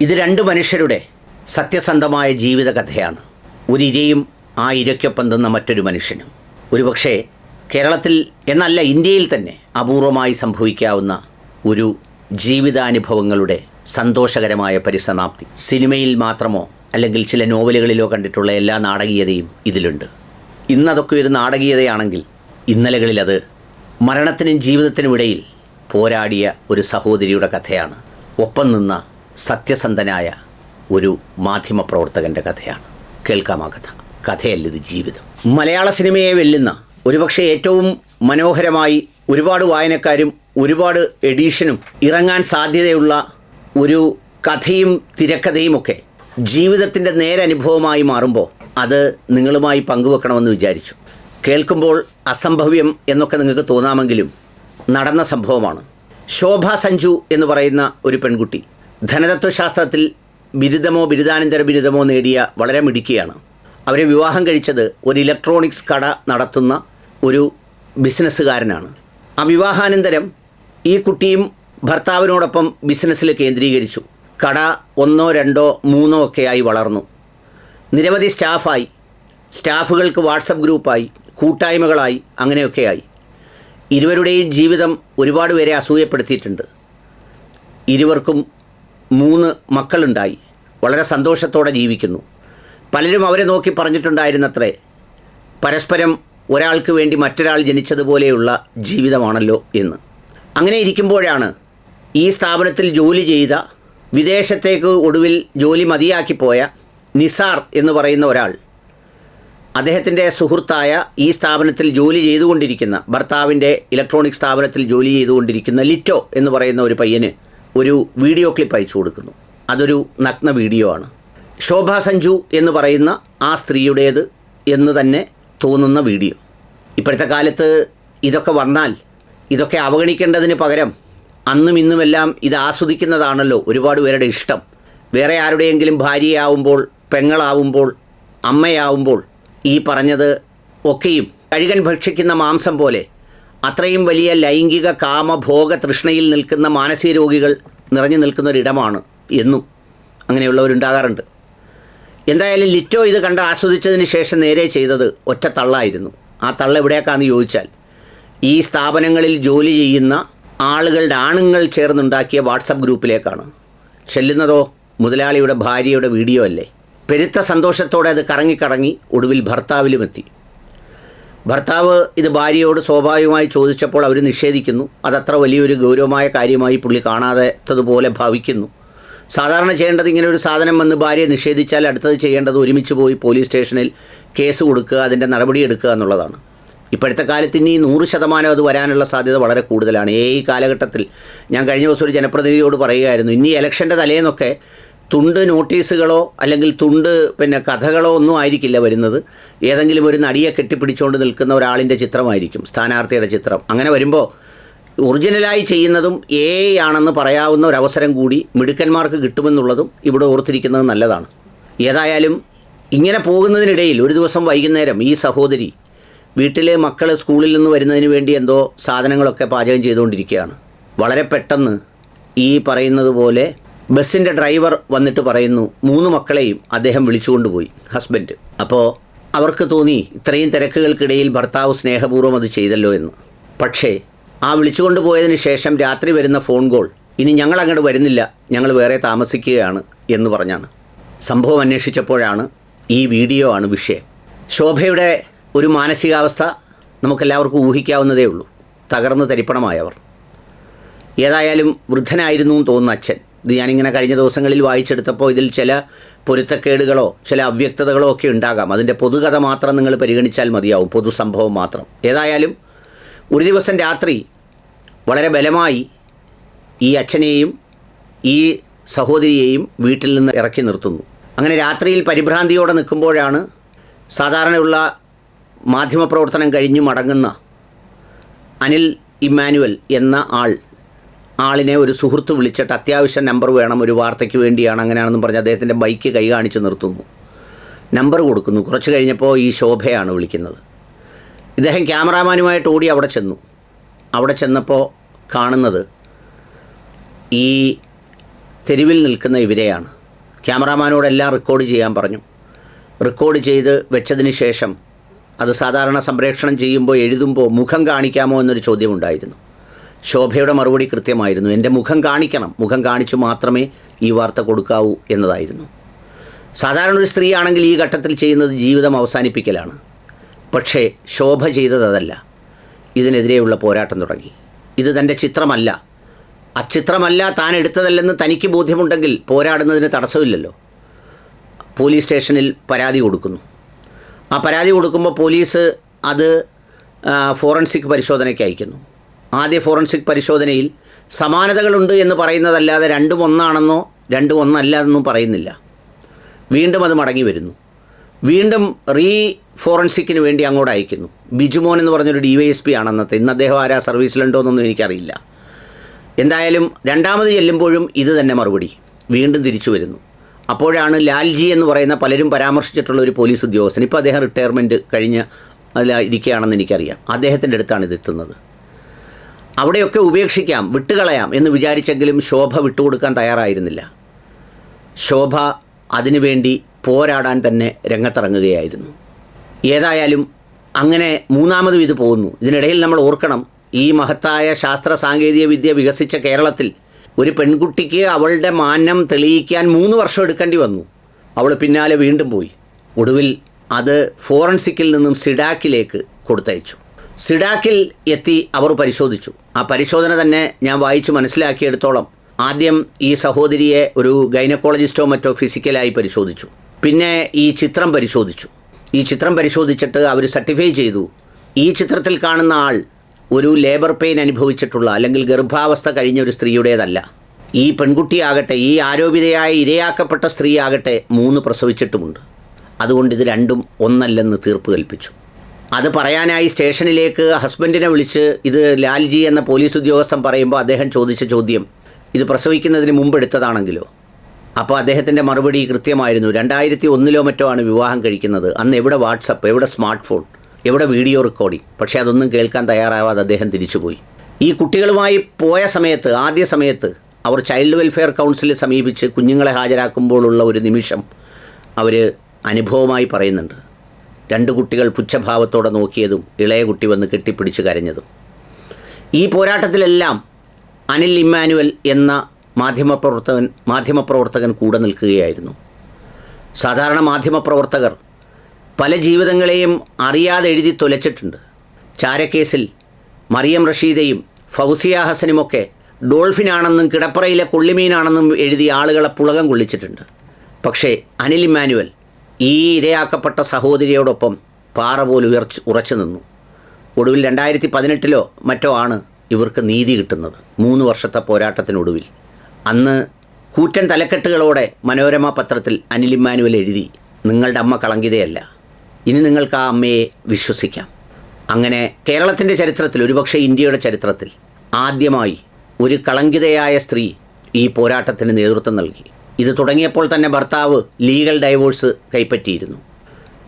ഇത് രണ്ട് മനുഷ്യരുടെ സത്യസന്ധമായ ജീവിതകഥയാണ്. ഒരു ഇരയും ആ ഇരയ്ക്കൊപ്പം നിന്ന മറ്റൊരു മനുഷ്യനും. ഒരുപക്ഷേ കേരളത്തിൽ എന്നല്ല ഇന്ത്യയിൽ തന്നെ അപൂർവമായി സംഭവിക്കാവുന്ന ഒരു ജീവിതാനുഭവങ്ങളുടെ സന്തോഷകരമായ പരിസമാപ്തി. സിനിമയിൽ മാത്രമോ അല്ലെങ്കിൽ ചില നോവലുകളിലോ കണ്ടിട്ടുള്ള എല്ലാ നാടകീയതയും ഇതിലുണ്ട്. ഇന്നതൊക്കെ ഒരു നാടകീയതയാണെങ്കിൽ ഇന്നലകളിൽ അത് മരണത്തിനും ജീവിതത്തിനും ഇടയിൽ പോരാടിയ ഒരു സഹോദരിയുടെ കഥയാണ്. ഒപ്പം നിന്ന സത്യസന്ധനായ ഒരു മാധ്യമ പ്രവർത്തകന്റെ കഥയാണ്. കേൾക്കാം ആ കഥ. കഥയല്ലിത് ജീവിതം. മലയാള സിനിമയെ വെല്ലുന്ന ഒരുപക്ഷെ ഏറ്റവും മനോഹരമായി ഒരുപാട് വായനക്കാരും ഒരുപാട് എഡീഷനും ഇറങ്ങാൻ സാധ്യതയുള്ള ഒരു കഥയും തിരക്കഥയും ഒക്കെ ജീവിതത്തിന്റെ നേരനുഭവമായി മാറുമ്പോൾ അത് നിങ്ങളുമായി പങ്കുവെക്കണമെന്ന് വിചാരിച്ചു. കേൾക്കുമ്പോൾ അസംഭവ്യം എന്നൊക്കെ നിങ്ങൾക്ക് തോന്നാമെങ്കിലും നടന്ന സംഭവമാണ്. ശോഭ സഞ്ജു എന്ന് പറയുന്ന ഒരു പെൺകുട്ടി ധനതത്വശാസ്ത്രത്തിൽ ബിരുദമോ ബിരുദാനന്തര ബിരുദമോ നേടിയ വളരെ മിടുക്കിയാണ്. അവരെ വിവാഹം കഴിച്ചത് ഒരു ഇലക്ട്രോണിക്സ് കട നടത്തുന്ന ഒരു ബിസിനസ്സുകാരനാണ്. ആ വിവാഹാനന്തരം ഈ കുട്ടിയും ഭർത്താവിനോടൊപ്പം ബിസിനസ്സിൽ കേന്ദ്രീകരിച്ചു. കട ഒന്നോ രണ്ടോ മൂന്നോ ഒക്കെയായി വളർന്നു. നിരവധി സ്റ്റാഫായി സ്റ്റാഫുകൾക്ക് വാട്സപ്പ് ഗ്രൂപ്പായി കൂട്ടായ്മകളായി അങ്ങനെയൊക്കെയായി ഇരുവരുടെയും ജീവിതം ഒരുപാട് പേരെ അസൂയപ്പെടുത്തിയിട്ടുണ്ട്. ഇരുവർക്കും മൂന്ന് മക്കളുണ്ടായി. വളരെ സന്തോഷത്തോടെ ജീവിക്കുന്നു. പലരും അവരെ നോക്കി പറഞ്ഞിട്ടുണ്ടായിരുന്നത്രേ പരസ്പരം ഒരാൾക്ക് വേണ്ടി മറ്റൊരാൾ ജനിച്ചതുപോലെയുള്ള ജീവിതമാണല്ലോ എന്ന്. അങ്ങനെ ഇരിക്കുമ്പോഴാണ് ഈ സ്ഥാപനത്തിൽ ജോലി ചെയ്ത വിദേശത്തേക്ക് ഒടുവിൽ ജോലി മതിയാക്കിപ്പോയ നിസാർ എന്ന് പറയുന്ന ഒരാൾ. അദ്ദേഹത്തിന്റെ സുഹൃത്തായ ഈ സ്ഥാപനത്തിൽ ജോലി ചെയ്തുകൊണ്ടിരിക്കുന്ന ഭർത്താവിന്റെ ഇലക്ട്രോണിക് സ്ഥാപനത്തിൽ ജോലി ചെയ്തുകൊണ്ടിരിക്കുന്ന ലിറ്റോ എന്ന് പറയുന്ന ഒരു പയ്യന് ഒരു വീഡിയോ ക്ലിപ്പ് അയച്ചു കൊടുക്കുന്നു. അതൊരു നഗ്ന വീഡിയോ ആണ്. ശോഭ സഞ്ജു എന്ന് പറയുന്ന ആ സ്ത്രീയുടേത് എന്ന് തന്നെ തോന്നുന്ന വീഡിയോ. ഇപ്പോഴത്തെ കാലത്ത് ഇതൊക്കെ വന്നാൽ ഇതൊക്കെ അവഗണിക്കേണ്ടതിന് പകരം അന്നും ഇന്നുമെല്ലാം ഇത് ആസ്വദിക്കുന്നതാണല്ലോ ഒരുപാട് പേരുടെ ഇഷ്ടം. വേറെ ആരുടെയെങ്കിലും ഭാര്യയാവുമ്പോൾ പെങ്ങളാവുമ്പോൾ അമ്മയാവുമ്പോൾ ഈ പറഞ്ഞത് ഒക്കെയും കഴുകൻ ഭക്ഷിക്കുന്ന മാംസം പോലെ അത്രയും വലിയ ലൈംഗിക കാമഭോഗ തൃഷ്ണയിൽ നിൽക്കുന്ന മാനസിക രോഗികൾ നിറഞ്ഞു നിൽക്കുന്ന ഒരിടമാണ് എന്നും അങ്ങനെയുള്ളവരുണ്ടാകാറുണ്ട്. എന്തായാലും ലിറ്റോ ഇത് കണ്ട് ആസ്വദിച്ചതിന് ശേഷം നേരെ ചെയ്തത് ഒറ്റ തള്ളായിരുന്നു ആ തള്ള എവിടേക്കാന്ന് ചോദിച്ചാൽ ഈ സ്ഥാപനങ്ങളിൽ ജോലി ചെയ്യുന്ന ആളുകളുടെ ആണുങ്ങൾ ചേർന്നുണ്ടാക്കിയ വാട്സപ്പ് ഗ്രൂപ്പിലേക്കാണ്. ചെല്ലുന്നതോ മുതലാളിയുടെ ഭാര്യയുടെ വീഡിയോ അല്ലേ? പെരുത്ത സന്തോഷത്തോടെ അത് കറങ്ങിക്കറങ്ങി ഒടുവിൽ ഭർത്താവിലുമെത്തി ഭർത്താവ് ഇത് ഭാര്യയോട് സ്വാഭാവികമായി ചോദിച്ചപ്പോൾ അവർ നിഷേധിക്കുന്നു. അതത്ര വലിയൊരു ഗൗരവമായ കാര്യമായി പുള്ളി കാണാത്തതുപോലെ ഭാവിക്കുന്നു. സാധാരണ ചെയ്യേണ്ടത് ഇങ്ങനെ ഒരു സാധനം വന്ന് ഭാര്യയെ നിഷേധിച്ചാൽ അടുത്തത് ചെയ്യേണ്ടത് ഒരുമിച്ച് പോയി പോലീസ് സ്റ്റേഷനിൽ കേസ് കൊടുക്കുക അതിന്റെ നടപടി എടുക്കുക എന്നുള്ളതാണ്. ഇപ്പോഴത്തെ കാലത്ത് ഇനി നൂറ് ശതമാനം അത് വരാനുള്ള സാധ്യത വളരെ കൂടുതലാണ്. ഈ കാലഘട്ടത്തിൽ ഞാൻ കഴിഞ്ഞ ദിവസം ഒരു ജനപ്രതിനിധിയോട് പറയുകയായിരുന്നു ഇനി ഇലക്ഷന്റെ തലേന്നൊക്കെ തുണ്ട് നോട്ടീസുകളോ അല്ലെങ്കിൽ തുണ്ട് പിന്നെ കഥകളോ ഒന്നും ആയിരിക്കില്ല വരുന്നത്. ഏതെങ്കിലും ഒരു നടിയെ കെട്ടിപ്പിടിച്ചുകൊണ്ട് നിൽക്കുന്ന ഒരാളിന്റെ ചിത്രമായിരിക്കും സ്ഥാനാർത്ഥിയുടെ ചിത്രം. അങ്ങനെ വരുമ്പോൾ ഒറിജിനലായി ചെയ്യുന്നതും എ ആണെന്ന് പറയാവുന്ന ഒരു അവസരം കൂടി മിടുക്കന്മാർക്ക് കിട്ടുമെന്നുള്ളതും ഇവിടെ ഓർത്തിരിക്കുന്നത് നല്ലതാണ്. ഏതായാലും ഇങ്ങനെ പോകുന്നതിനിടയിൽ ഒരു ദിവസം വൈകുന്നേരം ഈ സഹോദരി വീട്ടിലെ മക്കൾ സ്കൂളിൽ നിന്ന് വരുന്നതിന് വേണ്ടി എന്തോ സാധനങ്ങളൊക്കെ പാചകം ചെയ്തുകൊണ്ടിരിക്കുകയാണ്. വളരെ പെട്ടെന്ന് ഈ പറയുന്നത് പോലെ ബസ്സിന്റെ ഡ്രൈവർ വന്നിട്ട് പറയുന്നു മൂന്ന് മക്കളെയും അദ്ദേഹം വിളിച്ചുകൊണ്ടുപോയി ഹസ്ബൻഡ്. അപ്പോൾ അവർക്ക് തോന്നി ഇത്രയും തിരക്കുകൾക്കിടയിൽ ഭർത്താവ് സ്നേഹപൂർവം അത് ചെയ്തല്ലോ എന്ന്. പക്ഷേ ആ വിളിച്ചുകൊണ്ട് പോയതിന് ശേഷം രാത്രി വരുന്ന ഫോൺ കോൾ ഇനി ഞങ്ങൾ അങ്ങോട്ട് വരുന്നില്ല ഞങ്ങൾ വേറെ താമസിക്കുകയാണ് എന്ന് പറഞ്ഞാണ്. സംഭവം അന്വേഷിച്ചപ്പോഴാണ് ഈ വീഡിയോ ആണ് വിഷയം. ശോഭയുടെ ഒരു മാനസികാവസ്ഥ നമുക്കെല്ലാവർക്കും ഊഹിക്കാവുന്നതേ ഉള്ളൂ. തകർന്ന് തരിപ്പണമായവർ. ഏതായാലും വൃദ്ധനായിരുന്നു എന്ന് തോന്നുന്ന അച്ഛൻ. ഇത് ഞാനിങ്ങനെ കഴിഞ്ഞ ദിവസങ്ങളിൽ വായിച്ചെടുത്തപ്പോൾ ഇതിൽ ചില പൊരുത്തക്കേടുകളോ ചില അവ്യക്തതകളോ ഒക്കെ ഉണ്ടാകാം. അതിന്റെ പൊതുകഥ മാത്രം നിങ്ങൾ പരിഗണിച്ചാൽ മതിയാവും. പൊതു സംഭവം മാത്രം. ഏതായാലും ഒരു ദിവസം രാത്രി വളരെ ബലമായി ഈ അച്ഛനെയും ഈ സഹോദരിയെയും വീട്ടിൽ നിന്ന് ഇറക്കി നിർത്തുന്നു. അങ്ങനെ രാത്രിയിൽ പരിഭ്രാന്തിയോടെ നിൽക്കുമ്പോഴാണ് സാധാരണയുള്ള മാധ്യമപ്രവർത്തനം കഴിഞ്ഞു മടങ്ങുന്ന അനിൽ ഇമ്മാനുവൽ എന്ന ആൾ ആളിനെ ഒരു സുഹൃത്ത് വിളിച്ചിട്ട് അത്യാവശ്യം നമ്പർ വേണം ഒരു വാർത്തയ്ക്ക് വേണ്ടിയാണ് അങ്ങനെയാണെന്ന് പറഞ്ഞ് അദ്ദേഹത്തിന്റെ ബൈക്ക് കൈ കാണിച്ച് നിർത്തുന്നു. നമ്പർ കൊടുക്കുന്നു. കുറച്ച് കഴിഞ്ഞപ്പോൾ ഈ ശോഭയാണ് വിളിക്കുന്നത്. ഇദ്ദേഹം ക്യാമറാമാനുമായിട്ട് ഓടി അവിടെ ചെന്നു. അവിടെ ചെന്നപ്പോൾ കാണുന്നത് ഈ തെരുവിൽ നിൽക്കുന്ന ഇവരെയാണ്. ക്യാമറാമാനോടെല്ലാം റെക്കോർഡ് ചെയ്യാൻ പറഞ്ഞു. റെക്കോർഡ് ചെയ്ത് വെച്ചതിന് ശേഷം അത് സാധാരണ സംപ്രേക്ഷണം ചെയ്യുമ്പോൾ എഴുതുമ്പോൾ മുഖം കാണിക്കാമോ എന്നൊരു ചോദ്യമുണ്ടായിരുന്നു ശോഭയുടെ മറുപടി കൃത്യമായിരുന്നു. എന്റെ മുഖം കാണിക്കണം. മുഖം കാണിച്ചു മാത്രമേ ഈ വാർത്ത കൊടുക്കാവൂ എന്നതായിരുന്നു. സാധാരണ ഒരു സ്ത്രീയാണെങ്കിൽ ഈ ഘട്ടത്തിൽ ചെയ്യുന്നത് ജീവിതം അവസാനിപ്പിക്കലാണ്. പക്ഷേ ശോഭ ചെയ്തത് അതല്ല. ഇതിനെതിരെയുള്ള പോരാട്ടം തുടങ്ങി. ഇത് തന്റെ ചിത്രമല്ല. അച്ചിത്രമല്ല താൻ എടുത്തതല്ലെന്ന് തനിക്ക് ബോധ്യമുണ്ടെങ്കിൽ പോരാടുന്നതിന് തടസ്സമില്ലല്ലോ. പോലീസ് സ്റ്റേഷനിൽ പരാതി കൊടുക്കുന്നു. ആ പരാതി കൊടുക്കുമ്പോൾ പോലീസ് അത് ഫോറൻസിക് പരിശോധനയ്ക്ക് അയക്കുന്നു. ആദ്യ ഫോറൻസിക് പരിശോധനയിൽ സമാനതകളുണ്ട് എന്ന് പറയുന്നതല്ലാതെ രണ്ടും ഒന്നാണെന്നോ രണ്ടും ഒന്നല്ല എന്നും പറയുന്നില്ല. വീണ്ടും അത് മടങ്ങി വരുന്നു. വീണ്ടും റീ ഫോറൻസിക്കിന് വേണ്ടി അങ്ങോട്ട് അയക്കുന്നു. ബിജുമോൻ എന്ന് പറഞ്ഞൊരു ഡി വൈ എസ് പി ആണ് അന്നത്തെ ഇന്ന് അദ്ദേഹം ആരാ? സർവീസിലുണ്ടോ എന്നൊന്നും എനിക്കറിയില്ല. എന്തായാലും രണ്ടാമത് ചെല്ലുമ്പോഴും ഇത് തന്നെ മറുപടി. വീണ്ടും തിരിച്ചു വരുന്നു. അപ്പോഴാണ് ലാൽജി എന്ന് പറയുന്ന പലരും പരാമർശിച്ചിട്ടുള്ള ഒരു പോലീസ് ഉദ്യോഗസ്ഥൻ. ഇപ്പോൾ അദ്ദേഹം റിട്ടയർമെന്റ് കഴിഞ്ഞ് അതിൽ ഇരിക്കുകയാണെന്ന് എനിക്കറിയാം. അദ്ദേഹത്തിന്റെ അടുത്താണ് ഇത് എത്തുന്നത്. അവിടെയൊക്കെ ഉപേക്ഷിക്കാം വിട്ടുകളയാം എന്ന് വിചാരിച്ചെങ്കിലും ശോഭ വിട്ടുകൊടുക്കാൻ തയ്യാറായിരുന്നില്ല. ശോഭ അതിനുവേണ്ടി പോരാടാൻ തന്നെ രംഗത്തിറങ്ങുകയായിരുന്നു. ഏതായാലും അങ്ങനെ മൂന്നാമതും ഇത് പോകുന്നു. ഇതിനിടയിൽ നമ്മൾ ഓർക്കണം ഈ മഹത്തായ ശാസ്ത്ര സാങ്കേതിക വിദ്യ വികസിച്ച കേരളത്തിൽ ഒരു പെൺകുട്ടിക്ക് അവളുടെ മാന്യം തെളിയിക്കാൻ മൂന്ന് വർഷം എടുക്കേണ്ടി വന്നു. അവൾ പിന്നാലെ വീണ്ടും പോയി. ഒടുവിൽ അത് ഫോറൻസിക്കിൽ നിന്നും സിഡാക്കിലേക്ക് കൊടുത്തയച്ചു. സിഡാക്കിൽ എത്തി അവർ പരിശോധിച്ചു. ആ പരിശോധന തന്നെ ഞാൻ വായിച്ച് മനസ്സിലാക്കിയെടുത്തോളം ആദ്യം ഈ സഹോദരിയെ ഒരു ഗൈനക്കോളജിസ്റ്റോ മറ്റോ ഫിസിക്കലായി പരിശോധിച്ചു. പിന്നെ ഈ ചിത്രം പരിശോധിച്ചു. ഈ ചിത്രം പരിശോധിച്ചിട്ട് അവർ സർട്ടിഫൈ ചെയ്തു. ഈ ചിത്രത്തിൽ കാണുന്ന ആൾ ഒരു ലേബർ പെയിൻ അനുഭവിച്ചിട്ടുള്ള അല്ലെങ്കിൽ ഗർഭാവസ്ഥ കഴിഞ്ഞ ഒരു സ്ത്രീയുടേതല്ല. ഈ പെൺകുട്ടിയാകട്ടെ ഈ ആരോപിതയായ ഇരയാക്കപ്പെട്ട സ്ത്രീയാകട്ടെ മൂന്ന് പ്രസവിച്ചിട്ടുമുണ്ട്. അതുകൊണ്ട് ഇത് രണ്ടും ഒന്നല്ലെന്ന് തീർപ്പ് കൽപ്പിച്ചു. അത് പറയാനായി സ്റ്റേഷനിലേക്ക് ഹസ്ബൻഡിനെ വിളിച്ച് ഇത് ലാൽജി എന്ന പോലീസ് ഉദ്യോഗസ്ഥൻ പറയുമ്പോൾ അദ്ദേഹം ചോദിച്ച ചോദ്യം ഇത് പ്രസവിക്കുന്നതിന് മുമ്പ് എടുത്തതാണെങ്കിലോ? അപ്പോൾ അദ്ദേഹത്തിന്റെ മറുപടി കൃത്യമായിരുന്നു രണ്ടായിരത്തി ഒന്നിലോ മറ്റോ ആണ് വിവാഹം കഴിക്കുന്നത്. അന്ന് എവിടെ വാട്സപ്പ് എവിടെ സ്മാർട്ട് ഫോൺ എവിടെ വീഡിയോ റെക്കോർഡിംഗ്? പക്ഷേ അതൊന്നും കേൾക്കാൻ തയ്യാറാവാതെ അദ്ദേഹം തിരിച്ചുപോയി. ഈ കുട്ടികളുമായി പോയ സമയത്ത് ആദ്യ സമയത്ത് അവർ ചൈൽഡ് വെൽഫെയർ കൗൺസിലിൽ സമീപിച്ച് കുഞ്ഞുങ്ങളെ ഹാജരാക്കുമ്പോഴുള്ള ഒരു നിമിഷം അവർ അനുഭവമായി പറയുന്നുണ്ട്. രണ്ട് കുട്ടികൾ പുച്ഛഭാവത്തോടെ നോക്കിയതും ഇളയ കുട്ടി വന്ന് കെട്ടിപ്പിടിച്ച് കരഞ്ഞതും. ഈ പോരാട്ടത്തിലെല്ലാം അനിൽ ഇമ്മാനുവൽ എന്ന മാധ്യമപ്രവർത്തകൻ മാധ്യമപ്രവർത്തകൻ കൂടെ നിൽക്കുകയായിരുന്നു. സാധാരണ മാധ്യമപ്രവർത്തകർ പല ജീവിതങ്ങളെയും അറിയാതെ എഴുതി തുലച്ചിട്ടുണ്ട്. ചാരക്കേസിൽ മറിയം റഷീദയും ഫൗസിയ ഹസനുമൊക്കെ ഡോൾഫിനാണെന്നും കിടപ്പറയിലെ കൊള്ളിമീനാണെന്നും എഴുതി ആളുകളെ പുളകം കൊള്ളിച്ചിട്ടുണ്ട്. പക്ഷേ അനിൽ ഇമ്മാനുവൽ ഈ ഇരയാക്കപ്പെട്ട സഹോദരിയോടൊപ്പം പാറ പോലെ ഉയർച്ച് ഉറച്ചു നിന്നു. ഒടുവിൽ രണ്ടായിരത്തി പതിനെട്ടിലോ മറ്റോ ആണ് ഇവർക്ക് നീതി കിട്ടുന്നത്. മൂന്ന് വർഷത്തെ പോരാട്ടത്തിനൊടുവിൽ. അന്ന് കൂറ്റൻ തലക്കെട്ടുകളോടെ മനോരമ പത്രത്തിൽ അനിൽ ഇമ്മാനുവൽ എഴുതി നിങ്ങളുടെ അമ്മ കളങ്കിതയല്ല. ഇനി നിങ്ങൾക്ക് ആ അമ്മയെ വിശ്വസിക്കാം. അങ്ങനെ കേരളത്തിന്റെ ചരിത്രത്തിൽ ഒരുപക്ഷെ ഇന്ത്യയുടെ ചരിത്രത്തിൽ ആദ്യമായി ഒരു കളങ്കിതയായ സ്ത്രീ ഈ പോരാട്ടത്തിന് നേതൃത്വം നൽകി. ഇത് തുടങ്ങിയപ്പോൾ തന്നെ ഭർത്താവ് ലീഗൽ ഡൈവോഴ്സ് കൈപ്പറ്റിയിരുന്നു.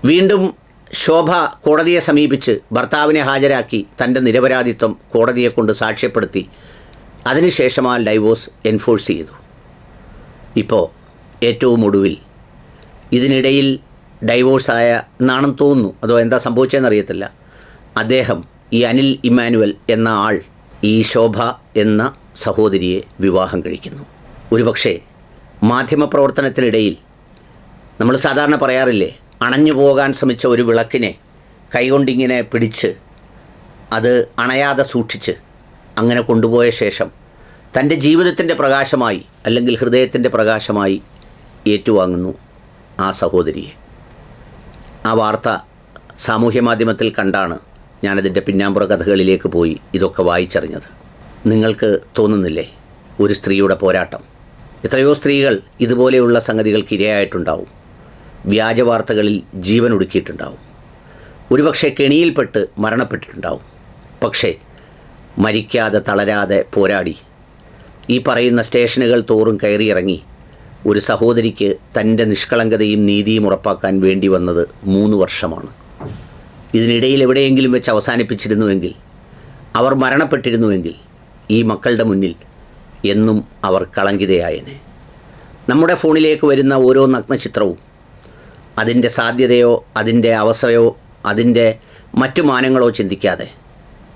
വീണ്ടും ശോഭ കോടതിയെ സമീപിച്ച് ഭർത്താവിനെ ഹാജരാക്കി തന്റെ നിരപരാധിത്വം കോടതിയെ കൊണ്ട് സാക്ഷ്യപ്പെടുത്തി. അതിനുശേഷം ആ ഡൈവോഴ്സ് എൻഫോഴ്സ് ചെയ്തു. ഇപ്പോൾ ഏറ്റവും ഒടുവിൽ ഇതിനിടയിൽ ഡൈവോഴ്സായ എന്നാണെന്ന് തോന്നുന്നു. അതോ എന്താ സംഭവിച്ചതെന്ന് അറിയത്തില്ല അദ്ദേഹം ഈ അനിൽ ഇമ്മാനുവൽ എന്ന ആൾ ഈ ശോഭ എന്ന സഹോദരിയെ വിവാഹം കഴിക്കുന്നു. ഒരുപക്ഷെ മാധ്യമപ്രവർത്തനത്തിനിടയിൽ നമ്മൾ സാധാരണ പറയാറില്ലേ അണഞ്ഞു പോകാൻ ശ്രമിച്ച ഒരു വിളക്കിനെ കൈകൊണ്ടിങ്ങനെ പിടിച്ച് അത് അണയാതെ സൂക്ഷിച്ച് അങ്ങനെ കൊണ്ടുപോയ ശേഷം തന്റെ ജീവിതത്തിന്റെ പ്രകാശമായി അല്ലെങ്കിൽ ഹൃദയത്തിന്റെ പ്രകാശമായി ഏറ്റുവാങ്ങുന്നു ആ സഹോദരിയെ. ആ വാർത്ത സാമൂഹ്യ മാധ്യമത്തിൽ കണ്ടാണ് ഞാനതിന്റെ പിന്നാമ്പുറ കഥകളിലേക്ക് പോയി ഇതൊക്കെ വായിച്ചറിഞ്ഞത്. നിങ്ങൾക്ക് തോന്നുന്നില്ലേ ഒരു സ്ത്രീയുടെ പോരാട്ടം? എത്രയോ സ്ത്രീകൾ ഇതുപോലെയുള്ള സംഗതികൾക്ക് ഇരയായിട്ടുണ്ടാവും വ്യാജ വാർത്തകളിൽ ജീവൻ ഒടുക്കിയിട്ടുണ്ടാവും. ഒരുപക്ഷെ കെണിയിൽപ്പെട്ട് മരണപ്പെട്ടിട്ടുണ്ടാവും. പക്ഷേ മരിക്കാതെ തളരാതെ പോരാടി. ഈ പറയുന്ന സ്റ്റേഷനുകൾ തോറും കയറിയിറങ്ങി ഒരു സഹോദരിക്ക് തന്റെ നിഷ്കളങ്കതയും നീതിയും ഉറപ്പാക്കാൻ വേണ്ടി വന്നത് മൂന്ന് വർഷമാണ്. ഇതിനിടയിൽ എവിടെയെങ്കിലും വെച്ച് അവസാനിപ്പിച്ചിരുന്നുവെങ്കിൽ അവർ മരണപ്പെട്ടിരുന്നുവെങ്കിൽ ഈ മക്കളുടെ മുന്നിൽ എന്നും അവർ കളങ്കിതയായനെ. നമ്മുടെ ഫോണിലേക്ക് വരുന്ന ഓരോ നഗ്നചിത്രവും അതിന്റെ സാധ്യതയോ അതിന്റെ അവസ്ഥയോ അതിന്റെ മറ്റു മാനങ്ങളോ ചിന്തിക്കാതെ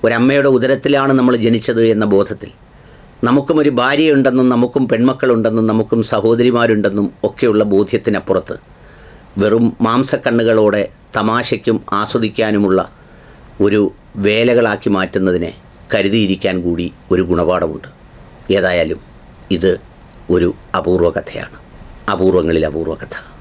ഒരമ്മയുടെ ഉദരത്തിലാണ് നമ്മൾ ജനിച്ചത് എന്ന ബോധത്തിൽ നമുക്കും ഒരു ഭാര്യയുണ്ടെന്നും നമുക്കും പെൺമക്കളുണ്ടെന്നും നമുക്കും സഹോദരിമാരുണ്ടെന്നും ഒക്കെയുള്ള ബോധ്യത്തിനപ്പുറത്ത് വെറും മാംസക്കണ്ണുകളോടെ തമാശയ്ക്കും ആസ്വദിക്കാനുമുള്ള ഒരു വേലകളാക്കി മാറ്റുന്നതിനെ കരുതിയിരിക്കാൻ കൂടി ഒരു ഗുണപാഠമുണ്ട്. ഏതായാലും ഇത് ഒരു അപൂർവ കഥയാണ്. അപൂർവങ്ങളിൽ അപൂർവ കഥ.